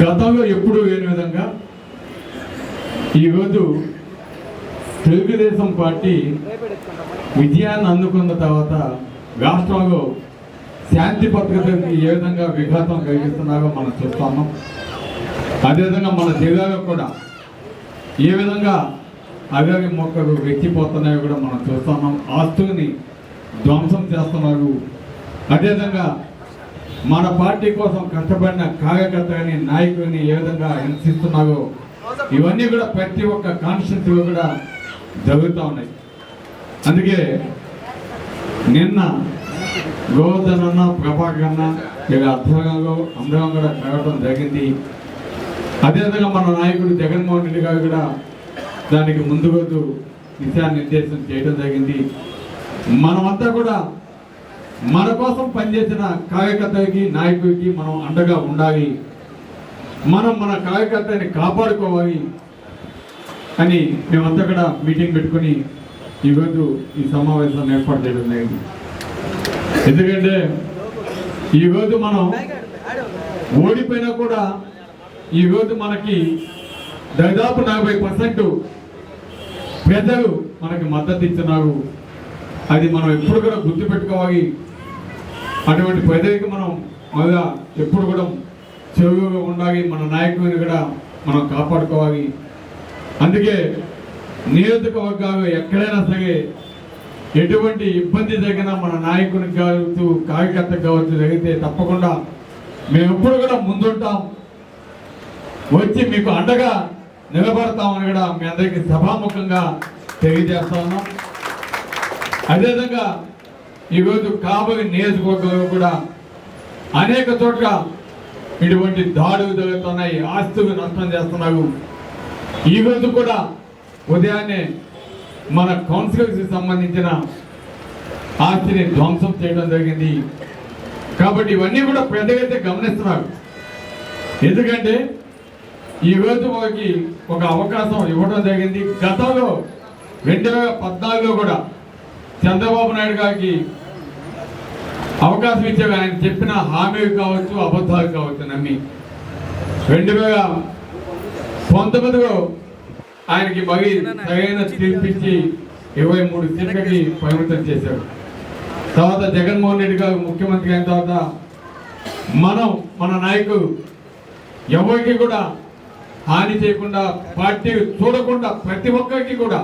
గతంలో ఎప్పుడు లేని విధంగా ఈరోజు తెలుగుదేశం పార్టీ విజయాన్ని అందుకున్న తర్వాత రాష్ట్రంలో శాంతి భద్రతకి ఏ విధంగా విఘాతం కలిగిస్తున్నారో మనం చూస్తున్నాం అదేవిధంగా మన జిల్లాలో కూడా ఏ విధంగా అవి మొక్కలు వెచ్చిపోతున్నాయో కూడా మనం చూస్తున్నాం ఆస్తుల్ని ధ్వంసం చేస్తున్నారు. అదేవిధంగా మన పార్టీ కోసం కష్టపడిన కార్యకర్తని నాయకుడిని ఏ విధంగా హింసిస్తున్నారో ఇవన్నీ కూడా ప్రతి ఒక్క కాన్స్టిట్యూన్సీలో కూడా జరుగుతూ ఉన్నాయి. అందుకే నిన్న గోవర్ధన్ అన్న ప్రభాకర్ అన్న ఇలా అధ్వర్యంలో అందరం కూడా కలగడం జరిగింది. అదేవిధంగా మన నాయకుడు జగన్మోహన్ రెడ్డి గారు కూడా దానికి ముందు రోజు దిశానిర్దేశం చేయడం జరిగింది. మనమంతా కూడా మన కోసం పనిచేసిన కార్యకర్తకి నాయకుడికి మనం అండగా ఉండాలి. మనం మన కార్యకర్తని కాపాడుకోవాలి అని మేమంతా కూడా మీటింగ్ పెట్టుకొని ఈరోజు ఈ సమావేశాన్ని ఏర్పాటు చేయడం జరిగింది. ఎందుకంటే ఈరోజు మనం ఓడిపోయినా కూడా ఈరోజు మనకి దాదాపు నలభై పర్సెంట్ ప్రజలు మనకి మద్దతు ఇస్తున్నారు. అది మనం ఎప్పుడు కూడా గుర్తుపెట్టుకోవాలి. అటువంటి ప్రజలకి మనం మళ్ళా ఎప్పుడు కూడా చెవుగా ఉండాలి. మన నాయకుడిని కూడా మనం కాపాడుకోవాలి. అందుకే నియోజకవర్గాలు ఎక్కడైనా సరే ఎటువంటి ఇబ్బంది జరిగినా మన నాయకునికి కావచ్చు కార్యకర్తకు కావచ్చు జరిగితే తప్పకుండా మేము ఎప్పుడు కూడా ముందుంటాం. వచ్చి మీకు అండగా నిలబడతామని కూడా మీ అందరికీ సభాముఖంగా తెలియజేస్తా ఉన్నాం. అదేవిధంగా ఈరోజు కాబోయే నియోజకవర్గంలో కూడా అనేక చోట్ల ఇటువంటి దాడులు జరుగుతున్నాయి ఆస్తులు నష్టం చేస్తున్నారు. ఈరోజు కూడా ఉదయాన్నే మన కౌన్సిలర్కి సంబంధించిన ఆస్తిని ధ్వంసం చేయడం జరిగింది. కాబట్టి ఇవన్నీ కూడా పెద్దగైతే గమనిస్తున్నారు. ఎందుకంటే ఈ రోజు ఒక అవకాశం ఇవ్వడం జరిగింది. గతంలో రెండు వేల పద్నాలుగులో కూడా చంద్రబాబు నాయుడు గారికి అవకాశం ఇచ్చేవి ఆయన చెప్పిన హామీలు కావచ్చు అబద్ధాలు కావచ్చు నమ్మి రెండు వేల పంతొమ్మిదిలో ఆయనకి మగి సరైన తీర్పిచ్చి ఇరవై మూడు సీట్లకి పరిమితం చేశారు. తర్వాత జగన్మోహన్ రెడ్డి గారు ముఖ్యమంత్రి అయిన తర్వాత మనం మన నాయకులు ఎవరికి కూడా హాని చేయకుండా పార్టీ చూడకుండా ప్రతి ఒక్కరికి కూడా